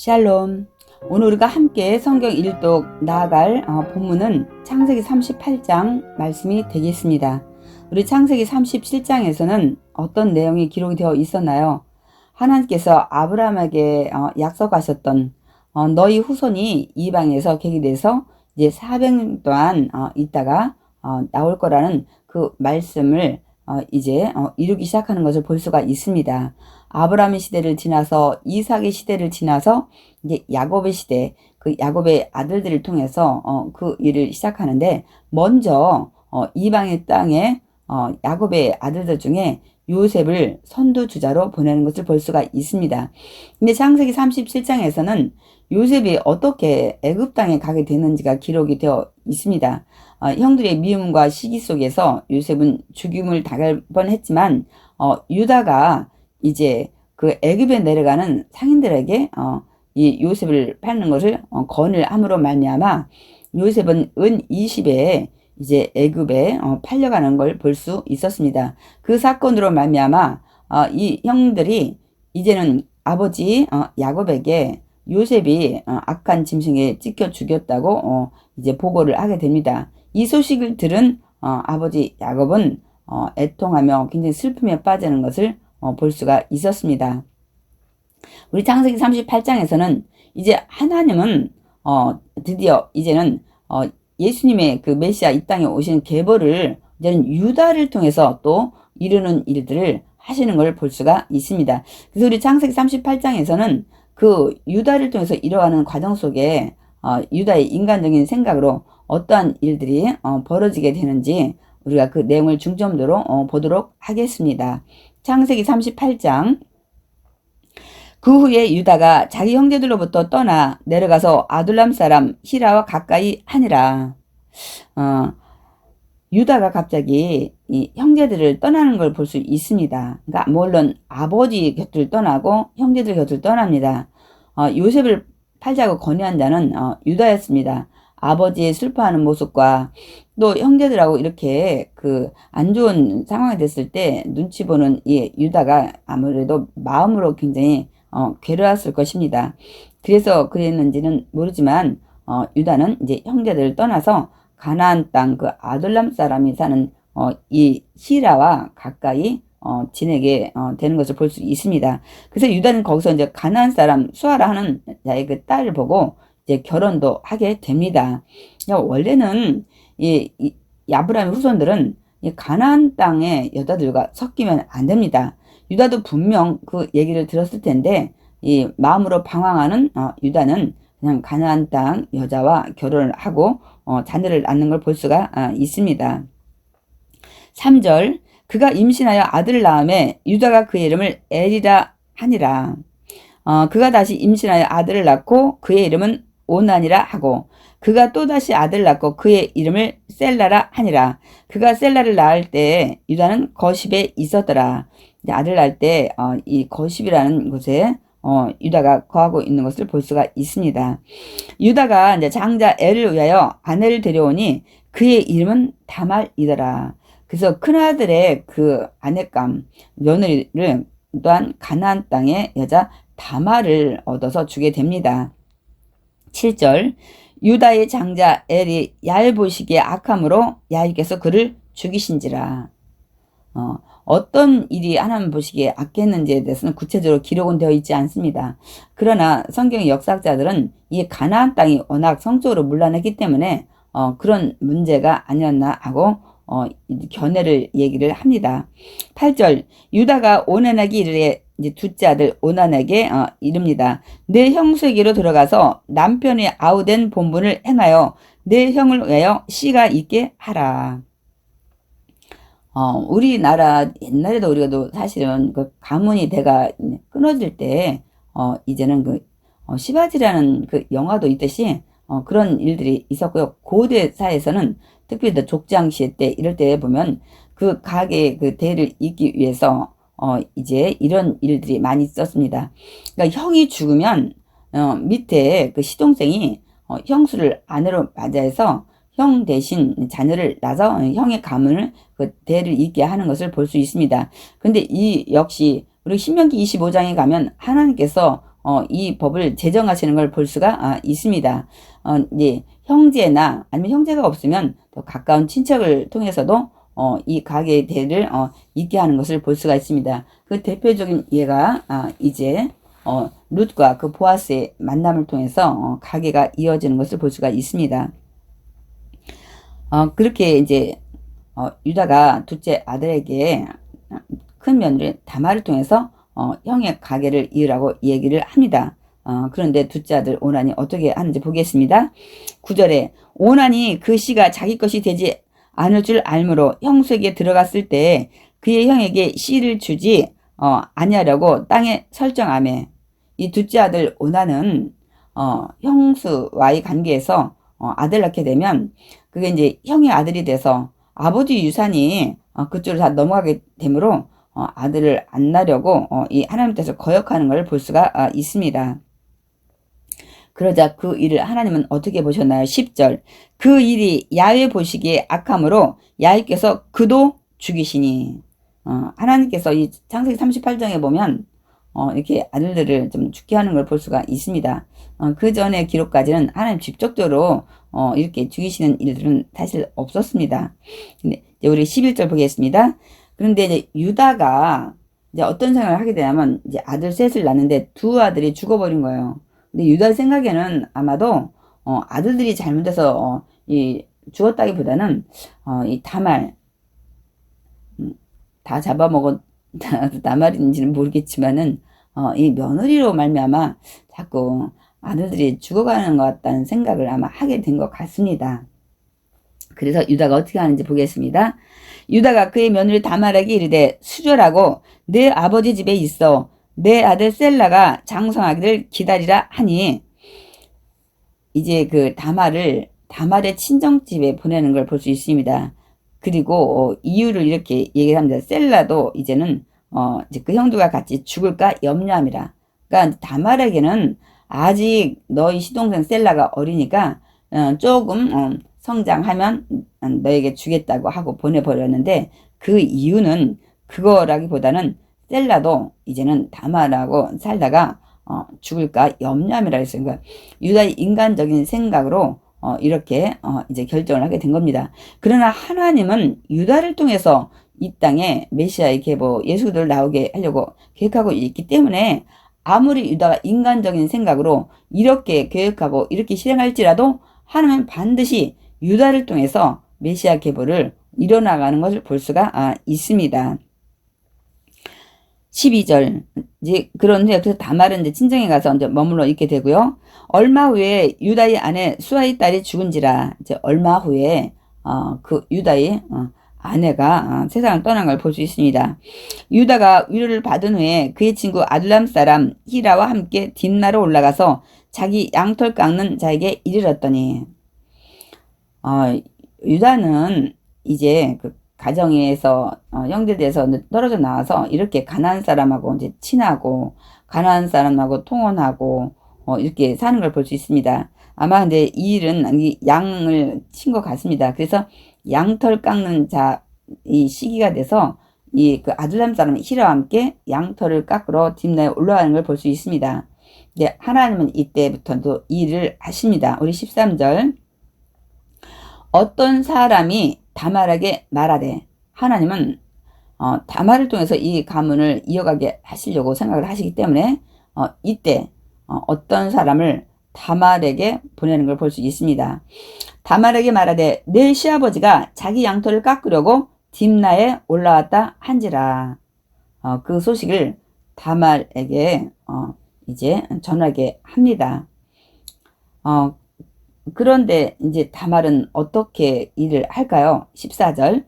샬롬. 오늘 우리가 함께 성경 일독 나아갈 어, 본문은 창세기 38장 말씀이 되겠습니다. 우리 창세기 37장에서는 어떤 내용이 기록이 되어 있었나요? 하나님께서 아브라함에게 어, 약속하셨던 어, 너희 후손이 이방에서 계기돼서 이제 400년 동안 어, 있다가 어, 나올 거라는 그 말씀을 어, 이제 어, 이루기 시작하는 것을 볼 수가 있습니다. 아브라함의 시대를 지나서 이삭의 시대를 지나서 이제 야곱의 시대, 그 야곱의 아들들을 통해서 어, 그 일을 시작하는데 먼저 어, 이방의 땅에 어, 야곱의 아들들 중에 요셉을 선두주자로 보내는 것을 볼 수가 있습니다. 근데 창세기 37장에서는 요셉이 어떻게 애굽 땅에 가게 되는지가 기록이 되어 있습니다. 어, 형들의 미움과 시기 속에서 요셉은 죽임을 당할 뻔했지만 어, 유다가 이제 그 애굽에 내려가는 상인들에게 어, 이 요셉을 팔는 것을 어, 건을 함으로 말미암아 요셉은 은 20에 이제 애굽에 어, 팔려가는 걸 볼 수 있었습니다. 그 사건으로 말미암아 어, 이 형들이 이제는 아버지 어, 야곱에게 요셉이 어, 악한 짐승에 찢겨 죽였다고 어, 이제 보고를 하게 됩니다. 이 소식을 들은 어, 아버지 야곱은 어, 애통하며 굉장히 슬픔에 빠지는 것을 어, 볼 수가 있었습니다. 우리 창세기 38장에서는 이제 하나님은 어, 드디어 이제는 어, 예수님의 그 메시아 이 땅에 오신 계보를 이제는 유다를 통해서 또 이루는 일들을 하시는 걸 볼 수가 있습니다. 그래서 우리 창세기 38장에서는 그 유다를 통해서 이뤄가는 과정 속에 어, 유다의 인간적인 생각으로 어떠한 일들이 어, 벌어지게 되는지 우리가 그 내용을 중점적으로 어, 보도록 하겠습니다. 창세기 38장 그 후에 유다가 자기 형제들로부터 떠나 내려가서 아둘람 사람 히라와 가까이 하니라. 어, 유다가 갑자기 이 형제들을 떠나는 걸 볼 수 있습니다. 그러니까 물론 아버지 곁을 떠나고 형제들 곁을 떠납니다. 어, 요셉을 팔자고 건의한 자는 어, 유다였습니다. 아버지의 슬퍼하는 모습과 또 형제들하고 이렇게 그 안 좋은 상황이 됐을 때 눈치 보는 이 유다가 아무래도 마음으로 굉장히 어, 괴로웠을 것입니다. 그래서 그랬는지는 모르지만 어, 유다는 이제 형제들을 떠나서 가나안 땅 그 아들람 사람이 사는 어, 이 시라와 가까이 어, 지내게 어, 되는 것을 볼 수 있습니다. 그래서 유다는 거기서 이제 가나안 사람 수아라 하는 자의 그 딸을 보고 이제 결혼도 하게 됩니다. 원래는 이, 이 야브라함의 후손들은 이 가나안 땅의 여자들과 섞이면 안 됩니다. 유다도 분명 그 얘기를 들었을 텐데 이 마음으로 방황하는 어, 유다는 그냥 가나안 땅 여자와 결혼을 하고 어, 자녀를 낳는 걸 볼 수가 어, 있습니다. 3절 그가 임신하여 아들을 낳음에 유다가 그의 이름을 에리라 하니라. 어, 그가 다시 임신하여 아들을 낳고 그의 이름은 오난이라 하고 그가 또다시 아들을 낳고 그의 이름을 셀라라 하니라. 그가 셀라를 낳을 때 유다는 거십에 있었더라. 아들 낳을 때이 어, 거십이라는 곳에 어, 유다가 거하고 있는 것을 볼 수가 있습니다. 유다가 이제 장자 엘을 위하여 아내를 데려오니 그의 이름은 다말이더라. 그래서 큰아들의 그 아내감, 며느리를 또한 가나안 땅의 여자 다말을 얻어서 주게 됩니다. 7절 유다의 장자 엘이 얄보시기에 악함으로 야곱께서 그를 죽이신지라. 어, 어떤 일이 하나님 보시기에 악했는지에 대해서는 구체적으로 기록은 되어 있지 않습니다. 그러나 성경의 역사학자들은 이 가나안 땅이 워낙 성적으로 문란했기 때문에 어, 그런 문제가 아니었나 하고 어, 견해를 얘기를 합니다. 8절 유다가 오난에게 이르되 이제 둘째 아들 오난에게 어, 이릅니다. 내 형수에게로 들어가서 남편의 아우된 본분을 행하여 내 형을 위하여 씨가 있게 하라. 어, 우리나라 옛날에도 우리가도 사실은 그 가문이 대가 끊어질 때, 어, 이제는 그, 어, 시바지라는 그 영화도 있듯이, 어, 그런 일들이 있었고요. 고대사에서는 특별히 족장시 때 이럴 때 보면 그 가게 그 대를 잇기 위해서, 어, 이제 이런 일들이 많이 있었습니다. 그러니까 형이 죽으면, 어, 밑에 그 시동생이, 어, 형수를 아내로 맞이해서 형 대신 자녀를 낳아서 형의 가문을 그 대를 잇게 하는 것을 볼 수 있습니다. 근데 이 역시 우리 신명기 25장에 가면 하나님께서 어, 이 법을 제정하시는 걸 볼 수가 아, 있습니다. 어, 이제 형제나 아니면 형제가 없으면 더 가까운 친척을 통해서도 어, 이 가게의 대를 어, 있게 하는 것을 볼 수가 있습니다. 그 대표적인 예가 아, 이제 어, 룻과 그 보아스의 만남을 통해서 어, 가게가 이어지는 것을 볼 수가 있습니다. 어, 그렇게 이제 어, 유다가 둘째 아들에게 큰 며느리 다말을 통해서 어, 형의 가게를 이으라고 얘기를 합니다. 어, 그런데 둘째 아들 오난이 어떻게 하는지 보겠습니다. 9절에 오난이 그 씨가 자기 것이 되지 않을 줄 알므로 형수에게 들어갔을 때 그의 형에게 씨를 주지 어, 아니하려고 땅에 설정함에 이 둘째 아들 오난은 어, 형수와의 관계에서 어, 아들 낳게 되면 그게 이제 형의 아들이 돼서 아버지 유산이 어, 그쪽으로 다 넘어가게 되므로 어, 아들을 안 낳으려고 어, 이 하나님 뜻을 거역하는 걸 볼 수가 아, 있습니다. 그러자 그 일을 하나님은 어떻게 보셨나요? 10절 그 일이 야외 보시기에 악함으로 야훼께서 그도 죽이시니 어, 하나님께서 이 창세기 38장에 보면 어, 이렇게 아들들을 좀 죽게 하는 걸 볼 수가 있습니다. 어, 그 전의 기록까지는 하나님 직접적으로 어, 이렇게 죽이시는 일들은 사실 없었습니다. 근데 우리 11절 보겠습니다. 그런데 이제 유다가 이제 어떤 생각을 하게 되냐면 이제 아들 셋을 낳는데 두 아들이 죽어버린 거예요. 근데 유다 생각에는 아마도 어, 아들들이 잘못해서 어, 이 죽었다기보다는 어, 이 다말 음, 다 잡아먹었 다말인지는 모르겠지만은 어, 이 며느리로 말미암아 자꾸 아들들이 죽어가는 것 같다는 생각을 아마 하게 된 것 같습니다. 그래서 유다가 어떻게 하는지 보겠습니다. 유다가 그의 며느리 다말에게 이르되 수절하고 내 아버지 집에 있어 내 아들 셀라가 장성하기를 기다리라 하니 이제 그 다말을 다말의 친정집에 보내는 걸 볼 수 있습니다. 그리고 어, 이유를 이렇게 얘기를 합니다. 셀라도 이제는 어, 이제 그 형들과 같이 죽을까 염려함이라. 그러니까 다말에게는 아직 너희 시동생 셀라가 어리니까 어, 조금 어, 성장하면 너에게 주겠다고 하고 보내버렸는데 그 이유는 그거라기보다는 셀라도 이제는 다말하고 살다가 어, 죽을까 염려함이라 했어요. 그러니까 유다의 인간적인 생각으로 어, 이렇게 어, 이제 결정을 하게 된 겁니다. 그러나 하나님은 유다를 통해서 이 땅에 메시아의 계보 예수들 나오게 하려고 계획하고 있기 때문에 아무리 유다가 인간적인 생각으로 이렇게 계획하고 이렇게 실행할지라도 하나님은 반드시 유다를 통해서 메시아 계보를 이뤄나가는 것을 볼 수가 아, 있습니다. 12절 이제 그런 후에 그래서 다말은 이제 친정에 가서 이제 머물러 있게 되고요. 얼마 후에 유다의 아내 수아의 딸이 죽은지라 이제 얼마 후에 어, 그 유다의 어, 아내가 어, 세상을 떠난 걸 볼 수 있습니다. 유다가 위로를 받은 후에 그의 친구 아둘람 사람 히라와 함께 딥나로 올라가서 자기 양털 깎는 자에게 이르렀더니 어, 유다는 이제 그 가정에서 어, 형제들에서 떨어져 나와서 이렇게 가난한 사람하고 이제 친하고 가난한 사람하고 통혼하고 어, 이렇게 사는 걸 볼 수 있습니다. 아마 근데 이 일은 양을 친 것 같습니다. 그래서 양털 깎는 자 이 시기가 돼서 이 그 아들람 사람 히라와 함께 양털을 깎으러 뒷나에 올라가는 걸 볼 수 있습니다. 네, 하나님은 이때부터도 일을 하십니다. 우리 13절 어떤 사람이 다말에게 말하되 하나님은 어, 다말을 통해서 이 가문을 이어가게 하시려고 생각을 하시기 때문에 어, 이때 어, 떤 사람을 다말에게 보내는 걸 볼 수 있습니다. 다말에게 말하되 내 시아버지가 자기 양털을 깎으려고 딥나에 올라왔다 한지라 어, 그 소식을 다말에게 어, 이제 전하게 합니다. 어, 그런데 이제 다말은 어떻게 일을 할까요? 14절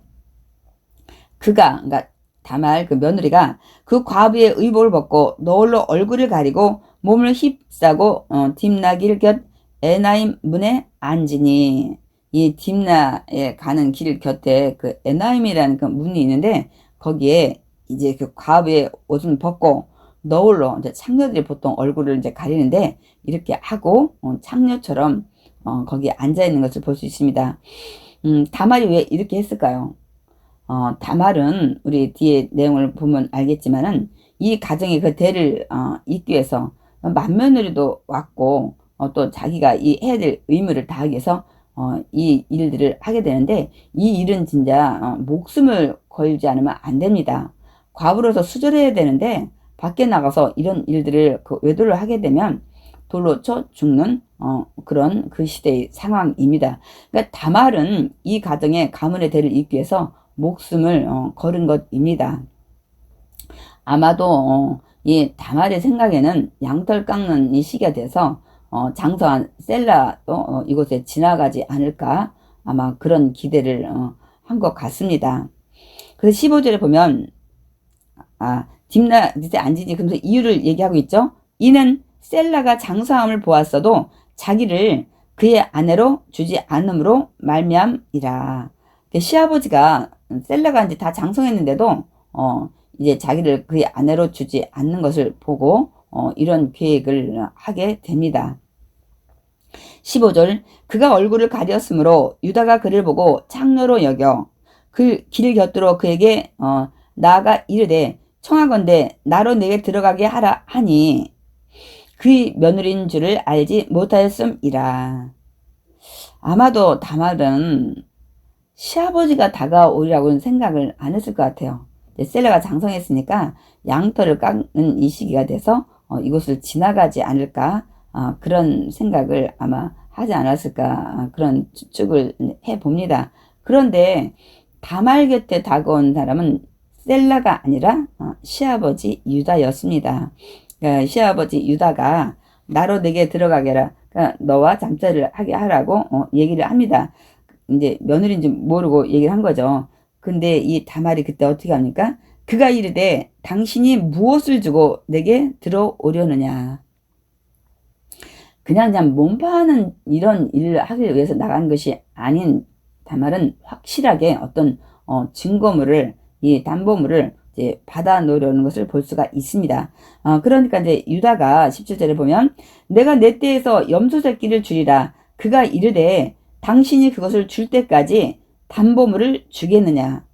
그가 그러니까 다말 그 며느리가 그 과부의 의복을 벗고 너울로 얼굴을 가리고 몸을 휩싸고 어, 딥나길 곁 에나임 문에 앉으니 이 딥나에 가는 길 곁에 그 에나임이라는 그 문이 있는데 거기에 이제 그 과부의 옷을 벗고 너울로 이제 창녀들이 보통 얼굴을 이제 가리는데 이렇게 하고 어, 창녀처럼 어, 거기에 앉아 있는 것을 볼 수 있습니다. 음, 다말이 왜 이렇게 했을까요? 어, 다말은 우리 뒤에 내용을 보면 알겠지만은 이 가정의 그 대를 어, 잇기 위해서 맏며느리도 왔고 어, 또 자기가 이 해야 될 의무를 다하기 위해서 어, 이 일들을 하게 되는데 이 일은 진짜 어, 목숨을 걸지 않으면 안 됩니다. 과부로서 수절해야 되는데 밖에 나가서 이런 일들을 그 외도를 하게 되면 돌로 쳐 죽는 어, 그런 그 시대의 상황입니다. 그러니까 다말은 이 가정에 가문의 대를 잇기 위해서 목숨을 어, 걸은 것입니다. 아마도 어, 이 다말의 생각에는 양털 깎는 이 시기가 돼서 어, 장서한 셀라도 어, 이곳에 지나가지 않을까 아마 그런 기대를 어, 한 것 같습니다. 그래서 15절에 보면 아 딥나 밑에 앉으지 그러면서 이유를 얘기하고 있죠. 이는 셀라가 장사함을 보았어도 자기를 그의 아내로 주지 않음으로 말미암이라. 시아버지가 셀라가 이제 다 장성했는데도 어 이제 자기를 그의 아내로 주지 않는 것을 보고 어 이런 계획을 하게 됩니다. 15절 그가 얼굴을 가렸으므로 유다가 그를 보고 창녀로 여겨 그 길 곁으로 그에게 어 나아가 이르되 청하건대 나로 내게 들어가게 하라 하니 그 며느리인 줄을 알지 못하였음이라. 아마도 다말은 시아버지가 다가오리라고는 생각을 안 했을 것 같아요. 셀레가 장성했으니까 양털을 깎는 이 시기가 돼서 어, 이곳을 지나가지 않을까 어, 그런 생각을 아마 하지 않았을까 어, 그런 추측을 해 봅니다. 그런데 다말 곁에 다가온 사람은 셀라가 아니라 어, 시아버지 유다였습니다. 그러니까 시아버지 유다가 나로 내게 들어가게라. 그러니까 너와 잠자리를 하게 하라고 어, 얘기를 합니다. 이제 며느리인지 모르고 얘기를 한 거죠. 근데 이 다말이 그때 어떻게 합니까? 그가 이르되 당신이 무엇을 주고 내게 들어오려느냐. 그냥 그냥 몸파하는 이런 일을 하기 위해서 나간 것이 아닌 다말은 확실하게 어떤 어, 증거물을 이 담보물을 이제 받아 놓으려는 것을 볼 수가 있습니다. 어, 그러니까 이제 유다가 17절에 보면 내가 내 때에서 염소 새끼를 주리라 그가 이르되 당신이 그것을 줄 때까지 담보물을 주겠느냐.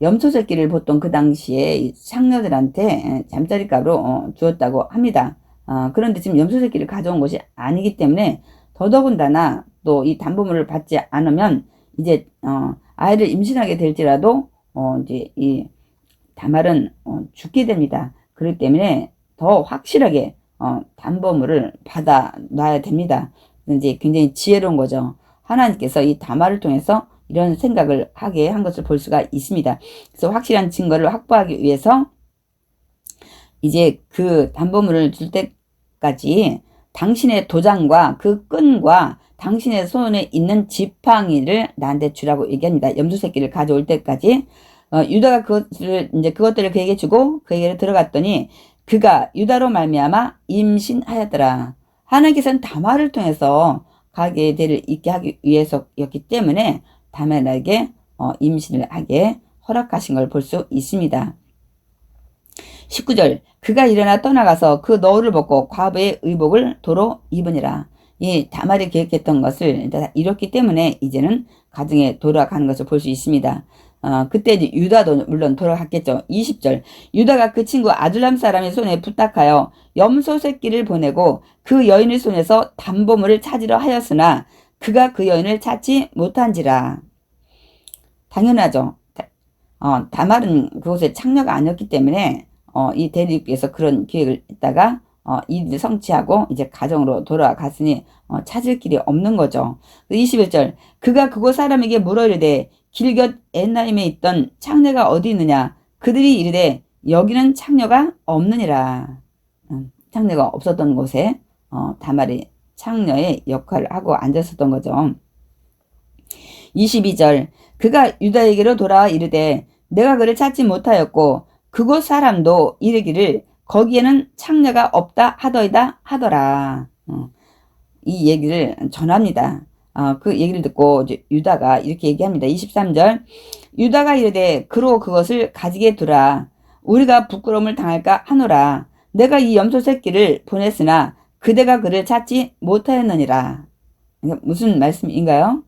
염소 새끼를 보통 그 당시에 창녀들한테 잠자리값으로 어, 주었다고 합니다. 어, 그런데 지금 염소 새끼를 가져온 것이 아니기 때문에 더더군다나 또 이 담보물을 받지 않으면 이제 어, 아이를 임신하게 될지라도 어, 이제 이 다말은 어, 죽게 됩니다. 그렇기 때문에 더 확실하게 어, 담보물을 받아 놔야 됩니다. 이제 굉장히 지혜로운 거죠. 하나님께서 이 다말을 통해서 이런 생각을 하게 한 것을 볼 수가 있습니다. 그래서 확실한 증거를 확보하기 위해서 이제 그 담보물을 줄 때까지 당신의 도장과 그 끈과 당신의 손에 있는 지팡이를 나한테 주라고 얘기합니다. 염소 새끼를 가져올 때까지 어, 유다가 그것을 이제 그것들을 그에게 주고 그에게 들어갔더니 그가 유다로 말미암아 임신하였더라. 하나님께서는 다말을 통해서 가게 대를 있게 하기 위해서였기 때문에 다말에게 어, 임신을 하게 허락하신 걸 볼 수 있습니다. 19절 그가 일어나 떠나가서 그 너울을 벗고 과부의 의복을 도로 입으니라. 이 다말이 계획했던 것을 이뤘기 때문에 이제는 가정에 돌아가는 것을 볼 수 있습니다. 어, 그때 이제 유다도 물론 돌아갔겠죠. 20절. 유다가 그 친구 아둘람 사람의 손에 부탁하여 염소 새끼를 보내고 그 여인의 손에서 담보물을 찾으려 하였으나 그가 그 여인을 찾지 못한지라. 당연하죠. 어, 다말은 그곳에 창녀가 아니었기 때문에 어, 이 대립에서 그런 기획을 했다가 어, 이를 성취하고 이제 가정으로 돌아갔으니 어, 찾을 길이 없는 거죠. 21절 그가 그곳 사람에게 물어 이르되 길곁 엔나임에 있던 창녀가 어디 있느냐 그들이 이르되 여기는 창녀가 없느니라. 음, 창녀가 없었던 곳에 어, 다말이 창녀의 역할을 하고 앉았었던 거죠. 22절 그가 유다에게로 돌아와 이르되 내가 그를 찾지 못하였고 그곳 사람도 이르기를 거기에는 창녀가 없다 하더이다 하더라. 어, 이 얘기를 전합니다. 어, 그 얘기를 듣고 유다가 이렇게 얘기합니다. 23절 유다가 이르되 그로 그것을 가지게 두라. 우리가 부끄러움을 당할까 하노라. 내가 이 염소 새끼를 보냈으나 그대가 그를 찾지 못하였느니라. 무슨 말씀인가요?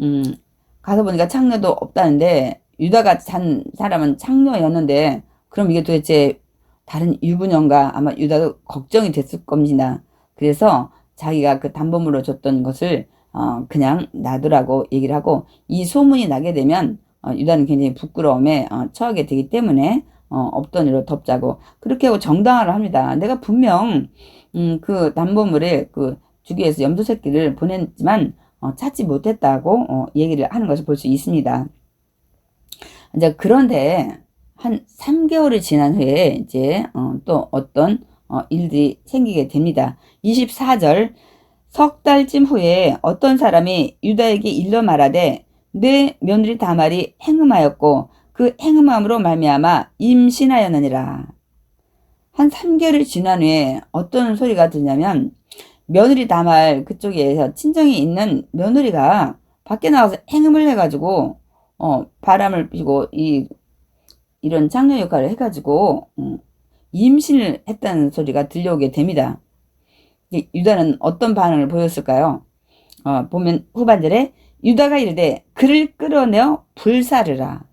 음, 가서 보니까 창녀도 없다는데 유다가 잔 사람은 창녀였는데 그럼 이게 도대체 다른 유부녀가 아마 유다도 걱정이 됐을 겁니다. 그래서 자기가 그 담보물로 줬던 것을 어, 그냥 놔두라고 얘기를 하고 이 소문이 나게 되면 어, 유다는 굉장히 부끄러움에 어, 처하게 되기 때문에 어, 없던 일로 덮자고 그렇게 하고 정당화를 합니다. 내가 분명 음, 그 담보물에 그 주기에서 염소 새끼를 보냈지만 어, 찾지 못했다고 어, 얘기를 하는 것을 볼 수 있습니다. 이제 그런데 한 3개월이 지난 후에 이제 어, 또 어떤 어, 일들이 생기게 됩니다. 24절 석 달쯤 후에 어떤 사람이 유다에게 일러 말하되 내 며느리 다말이 행음하였고 그 행음함으로 말미암아 임신하였느니라. 한 3개월이 지난 후에 어떤 소리가 들냐면 며느리 다말 그쪽에서 친정이 있는 며느리가 밖에 나가서 행음을 해가지고 어 바람을 피고 이 이런 장녀 역할을 해가지고 음, 임신을 했다는 소리가 들려오게 됩니다. 유다는 어떤 반응을 보였을까요? 어, 보면 후반절에 유다가 이르되 그를 끌어내어 불사르라.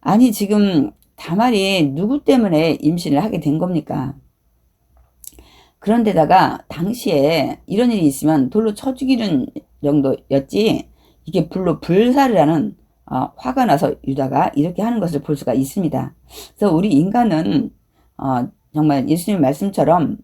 아니 지금 다말이 누구 때문에 임신을 하게 된 겁니까? 그런데다가 당시에 이런 일이 있으면 돌로 쳐 죽이는 정도였지 이게 불로 불사르라는 어, 화가 나서 유다가 이렇게 하는 것을 볼 수가 있습니다. 그래서 우리 인간은 어, 정말 예수님 말씀처럼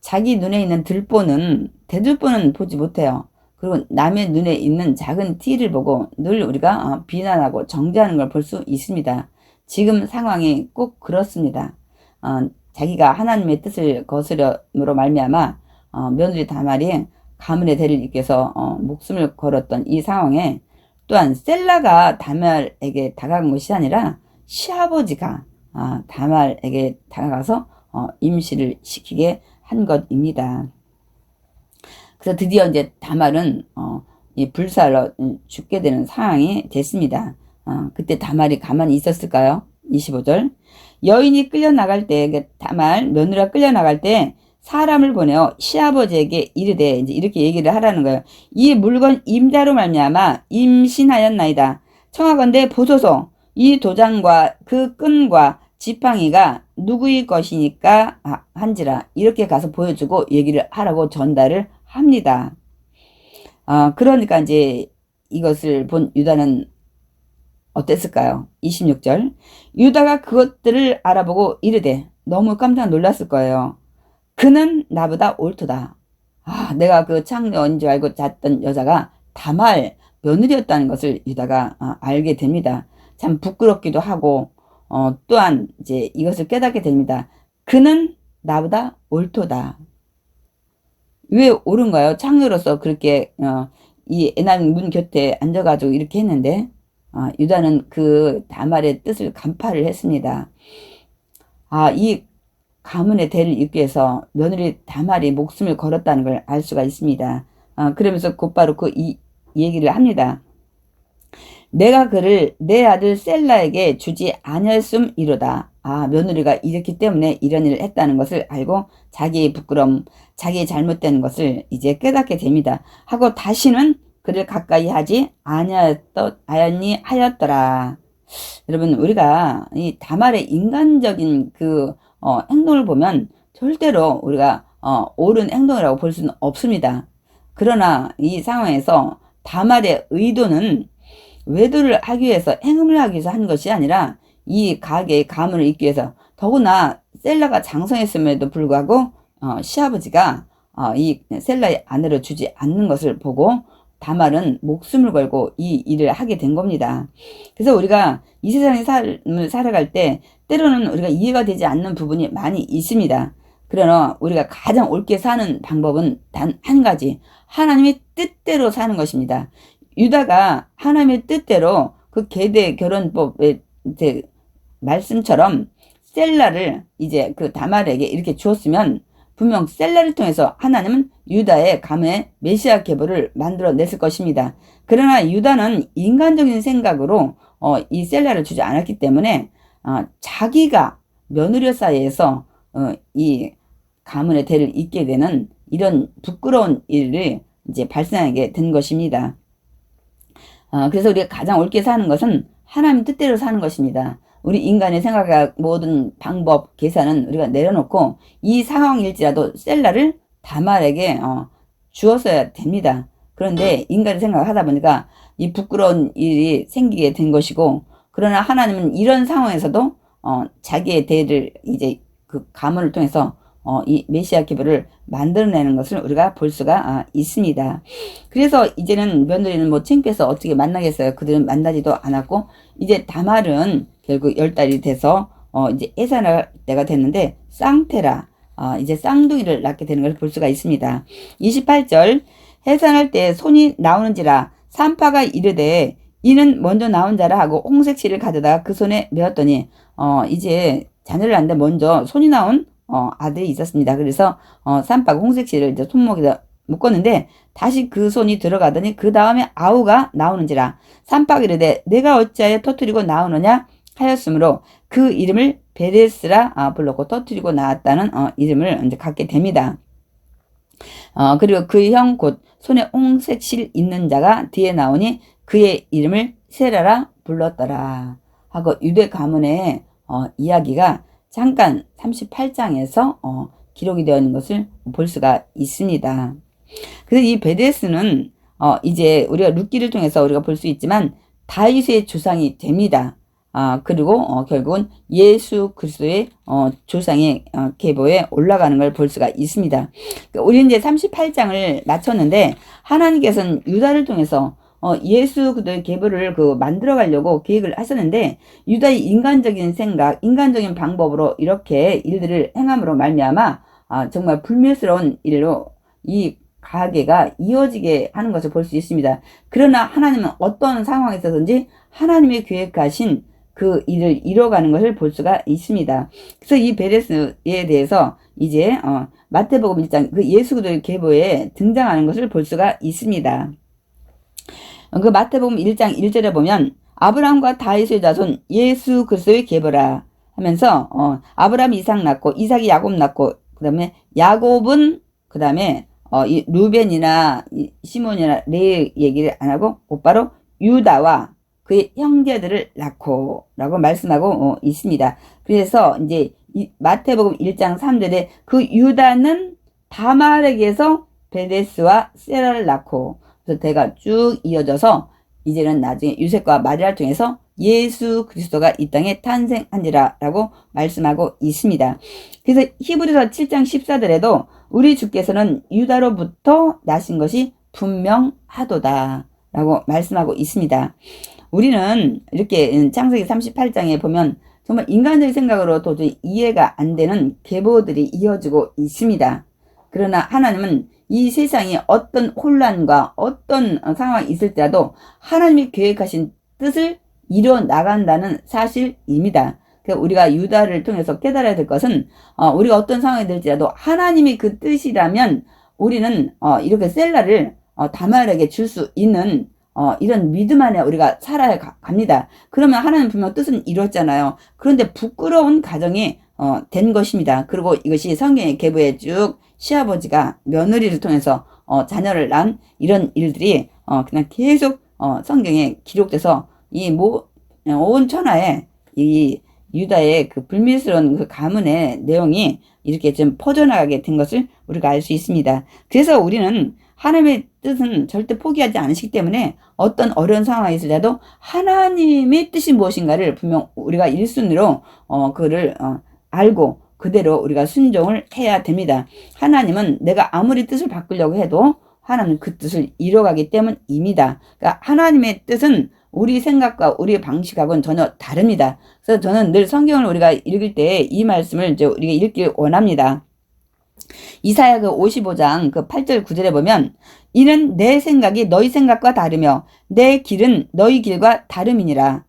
자기 눈에 있는 들보는 대들보는 보지 못해요. 그리고 남의 눈에 있는 작은 티를 보고 늘 우리가 어, 비난하고 정죄하는 걸 볼 수 있습니다. 지금 상황이 꼭 그렇습니다. 어, 자기가 하나님의 뜻을 거스름으로 말미암아 어, 며느리 다말이 가문의 대를 이께서 어, 목숨을 걸었던 이 상황에 또한 셀라가 다말에게 다가간 것이 아니라 시아버지가 아, 다말에게 다가가서 어, 임시를 시키게 한 것입니다. 그래서 드디어 이제 다말은 어, 이 불살로 죽게 되는 상황이 됐습니다. 어, 그때 다말이 가만히 있었을까요? 25절 여인이 끌려 나갈 때 다말 며느리가 끌려 나갈 때 사람을 보내어 시아버지에게 이르되 이제 이렇게 얘기를 하라는 거예요. 이 물건 임자로 말미암아 임신하였나이다. 청하건대 보소서 이 도장과 그 끈과 지팡이가 누구의 것이니까 한지라 이렇게 가서 보여주고 얘기를 하라고 전달을 합니다. 아 그러니까 이제 이것을 본 유다는 어땠을까요? 26절 유다가 그것들을 알아보고 이르되 너무 깜짝 놀랐을 거예요. 그는 나보다 옳도다. 아, 내가 그 창녀인 줄 알고 잤던 여자가 다말 며느리였다는 것을 유다가 아, 알게 됩니다. 참 부끄럽기도 하고 어, 또한 이제 이것을 깨닫게 됩니다. 그는 나보다 옳도다. 왜 옳은가요? 창녀로서 그렇게 어, 이 애난 문 곁에 앉아가지고 이렇게 했는데 어, 유다는 그 다말의 뜻을 간파를 했습니다. 아, 이 가문의 대를 잇기 위해서 며느리 다말이 목숨을 걸었다는 걸 알 수가 있습니다. 어, 그러면서 곧바로 그 이 얘기를 합니다. 내가 그를 내 아들 셀라에게 주지 아니었음 이로다. 아 며느리가 이렇기 때문에 이런 일을 했다는 것을 알고 자기의 부끄럼, 자기의 잘못된 것을 이제 깨닫게 됩니다. 하고 다시는 그를 가까이 하지 아니하였더, 아니 하였더라. 여러분 우리가 이 다말의 인간적인 그 어, 행동을 보면 절대로 우리가 어, 옳은 행동이라고 볼 수는 없습니다. 그러나 이 상황에서 다말의 의도는 외도를 하기 위해서 행음을 하기 위해서 한 것이 아니라 이 가게의 가문을 잇기 위해서 더구나 셀라가 장성했음에도 불구하고 어, 시아버지가 어, 이 셀라의 아내를 주지 않는 것을 보고 다말은 목숨을 걸고 이 일을 하게 된 겁니다. 그래서 우리가 이 세상의 삶을 살아갈 때 때로는 우리가 이해가 되지 않는 부분이 많이 있습니다. 그러나 우리가 가장 옳게 사는 방법은 단 한 가지. 하나님의 뜻대로 사는 것입니다. 유다가 하나님의 뜻대로 그 계대 결혼법의 말씀처럼 셀라를 이제 그 다말에게 이렇게 주었으면 분명 셀라를 통해서 하나님은 유다의 감에 메시아 계보를 만들어냈을 것입니다. 그러나 유다는 인간적인 생각으로 어, 이 셀라를 주지 않았기 때문에 어, 자기가 며느리 사이에서 어, 이 가문의 대를 잇게 되는 이런 부끄러운 일을 이제 발생하게 된 것입니다. 어, 그래서 우리가 가장 옳게 사는 것은 하나님 뜻대로 사는 것입니다. 우리 인간의 생각과 모든 방법, 계산은 우리가 내려놓고 이 상황일지라도 셀라를 다말에게 어, 주었어야 됩니다. 그런데 인간의 생각을 하다 보니까 이 부끄러운 일이 생기게 된 것이고 그러나 하나님은 이런 상황에서도 어, 자기의 대를 이제 그 가문을 통해서 어, 이 메시아 기부를 만들어내는 것을 우리가 볼 수가 아, 있습니다. 그래서 이제는 며느리는 뭐 창피해서 어떻게 만나겠어요. 그들은 만나지도 않았고 이제 다말은 결국 열 달이 돼서 어, 이제 애산할 때가 됐는데 쌍테라 어, 이제 쌍둥이를 낳게 되는 걸볼 수가 있습니다. 28절 해산할 때 손이 나오는지라 산파가 이르되 이는 먼저 나온 자라 하고 홍색 실을 가져다가 그 손에 메었더니 어 이제 자녀를 낳는데 먼저 손이 나온 어 아들이 있었습니다. 그래서 어 산파가 홍색실을 이제 손목에다 묶었는데 다시 그 손이 들어가더니 그 다음에 아우가 나오는지라 산파가 이르되 내가 어찌하여 터뜨리고 나오느냐 하였으므로 그 이름을 베레스라 아, 불렀고 터뜨리고 나왔다는 어, 이름을 이제 갖게 됩니다. 어, 그리고 그 형 곧 손에 홍색실 있는 자가 뒤에 나오니 그의 이름을 세라라 불렀더라 하고 유대 가문의 어, 이야기가 잠깐 38장에서 어, 기록이 되어 있는 것을 볼 수가 있습니다. 그래서 이 베데스는 어, 이제 우리가 룻기를 통해서 우리가 볼 수 있지만 다윗의 조상이 됩니다. 아, 그리고 어, 결국은 예수 그리스도의 어, 조상의 어, 계보에 올라가는 걸 볼 수가 있습니다. 그러니까 우리 이제 38장을 마쳤는데 하나님께서는 유다를 통해서 어, 예수 그의 계보를 그 만들어 가려고 계획을 하셨는데 유다의 인간적인 생각, 인간적인 방법으로 이렇게 일들을 행함으로 말미암아 아, 정말 불멸스러운 일로 이 가계가 이어지게 하는 것을 볼 수 있습니다. 그러나 하나님은 어떤 상황에 있어서든지 하나님의 계획하신 그 일을 이뤄가는 것을 볼 수가 있습니다. 그래서 이 베레스에 대해서 이제 어, 마태복음 1장 그 예수 그리스도의 계보에 등장하는 것을 볼 수가 있습니다. 그 마태복음 1장 1절에 보면 아브라함과 다윗의 자손 예수 그리스도의 계보라 하면서 어, 아브라함 이삭 낳고 이삭이 야곱 낳고 그 다음에 야곱은 그 다음에 어, 이 루벤이나 이 시몬이나 레 얘기를 안 하고 곧바로 유다와 그의 형제들을 낳고 라고 말씀하고 어, 있습니다. 그래서 이제 마태복음 1장 3절에 그 유다는 다말에게서 베데스와 세라를 낳고 그래서 대가 쭉 이어져서 이제는 나중에 유색과 마리아를 통해서 예수 그리스도가 이 땅에 탄생한지라 라고 말씀하고 있습니다. 그래서 히브리서 7장 14절에도 우리 주께서는 유다로부터 나신 것이 분명하도다 라고 말씀하고 있습니다. 우리는 이렇게 창세기 38장에 보면 정말 인간적인 생각으로 도저히 이해가 안 되는 계보들이 이어지고 있습니다. 그러나 하나님은 이 세상에 어떤 혼란과 어떤 상황이 있을 때라도 하나님이 계획하신 뜻을 이뤄 나간다는 사실입니다. 우리가 유다를 통해서 깨달아야 될 것은 어, 우리가 어떤 상황이 될지라도 하나님이 그 뜻이라면 우리는 어, 이렇게 셀라를 어, 다말에게 줄 수 있는 어, 이런 믿음 안에 우리가 살아야 가, 갑니다. 그러면 하나님 분명 뜻은 이뤘잖아요. 그런데 부끄러운 가정이 어, 된 것입니다. 그리고 이것이 성경의 계보에 쭉 시아버지가 며느리를 통해서 어, 자녀를 낳은 이런 일들이 어, 그냥 계속 어, 성경에 기록돼서 이온 천하에 이 유다의 그 불미스러운 그 가문의 내용이 이렇게 좀 퍼져나가게 된 것을 우리가 알 수 있습니다. 그래서 우리는 하나님의 뜻은 절대 포기하지 않으시기 때문에 어떤 어려운 상황이 있을때도 하나님의 뜻이 무엇인가를 분명 우리가 일순위로 어 그를 어 알고 그대로 우리가 순종을 해야 됩니다. 하나님은 내가 아무리 뜻을 바꾸려고 해도 하나님 그 뜻을 이뤄가기 때문입니다. 그러니까 하나님의 뜻은 우리 생각과 우리의 방식하고는 전혀 다릅니다. 그래서 저는 늘 성경을 우리가 읽을 때 이 말씀을 이제 우리가 읽길 원합니다. 이사야 그 55장 그 8절 9절에 보면 이는 내 생각이 너희 생각과 다르며 내 길은 너희 길과 다름이니라.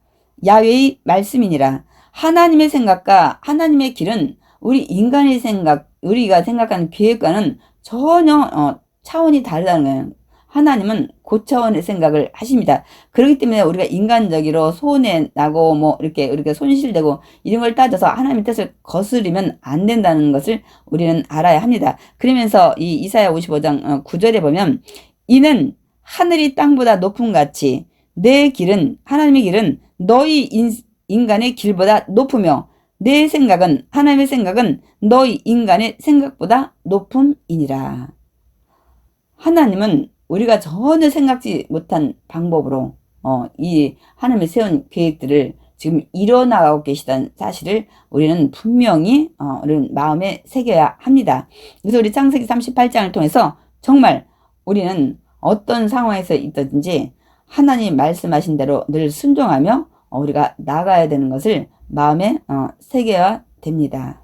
야외의 말씀이니라. 하나님의 생각과 하나님의 길은 우리 인간의 생각, 우리가 생각하는 계획과는 전혀 어, 차원이 다르다는 거예요. 하나님은 고차원의 생각을 하십니다. 그렇기 때문에 우리가 인간적으로 손해 나고 뭐 이렇게 이렇게 손실되고 이런 걸 따져서 하나님의 뜻을 거스르면 안 된다는 것을 우리는 알아야 합니다. 그러면서 이 이사야 55장 9절에 어, 보면 이는 하늘이 땅보다 높은 같이 내 길은 하나님의 길은 너희 인, 인간의 길보다 높으며 내 생각은 하나님의 생각은 너희 인간의 생각보다 높음이니라. 하나님은 우리가 전혀 생각지 못한 방법으로 어, 이 하나님의 세운 계획들을 지금 일어나가고 계시다는 사실을 우리는 분명히 어, 우리는 마음에 새겨야 합니다. 그래서 우리 창세기 38장을 통해서 정말 우리는 어떤 상황에서 있든지 하나님 말씀하신 대로 늘 순종하며 어, 우리가 나가야 되는 것을 마음에 어, 새겨야 됩니다.